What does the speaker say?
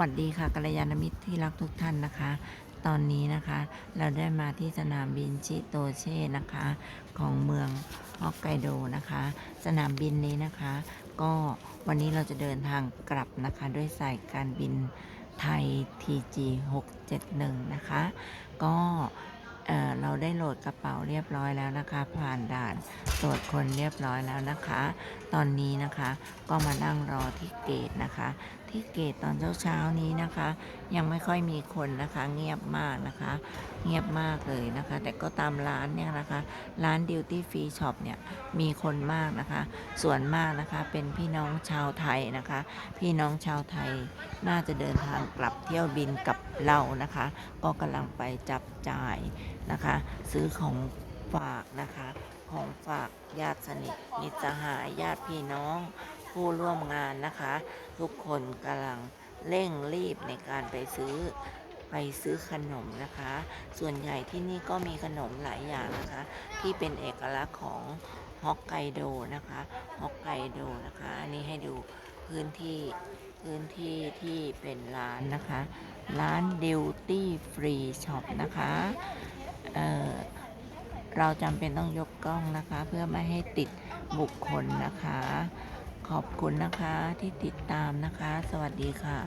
วัสดีค่ะกัลยาณมิตรที่รักทุกท่านนะคะ ตอนนี้นะคะเราได้มาที่สนามบินชิโตเช่นะคะ ของเมืองฮอกไกโดนะคะ สนามบินนี้นะคะ ก็วันนี้เราจะเดินทางกลับนะคะ ด้วยสายการบินไทย TG 671 นะคะ ก็เอ่อเรา ได้โหลดกระเป๋าเรียบร้อยแล้วนะคะ ผ่านด่านตรวจคนเรียบร้อยแล้วนะคะ ตอนนี้นะคะก็มานั่งรอที่เกตนะคะ ที่เกตตอนเช้าๆนี้นะคะ ยังไม่ค่อยมีคนนะคะ เงียบมากนะคะ เงียบมากเลยนะคะ แต่ก็ตามร้านเนี่ยนะคะ ร้านดิวตี้ฟรีช็อปเนี่ยมีคนมากนะคะ ส่วนมากนะคะเป็นพี่น้องชาวไทยนะคะ พี่น้องชาวไทยน่าจะเดินทางกลับเที่ยวบินกับเรานะคะ ก็กำลังไปจับจ่ายนะคะซื้อของฝากนะคะ ของฝากญาติสนิทมิตรสหายญาติพี่น้อง ผู้ร่วมงานนะคะ ทุกคนกำลังเร่งรีบในการไปซื้อไปซื้อขนมนะคะ ส่วนใหญ่ที่นี่ก็มีขนมหลายอย่างนะคะ ที่เป็นเอกลักษณ์ของฮอกไกโดนะคะฮอกไกโดนะคะอันนี้ให้ดูพื้นที่พื้นที่ที่เป็นร้านนะคะ ร้านดิวตี้ฟรีช็อปนะคะ เเราจำเป็นต้องยกกล้องนะคะ เพื่อไม่ให้ติดบุคคลนะคะ ขอบคุณนะคะที่ติดตามนะคะ สวัสดีค่ะ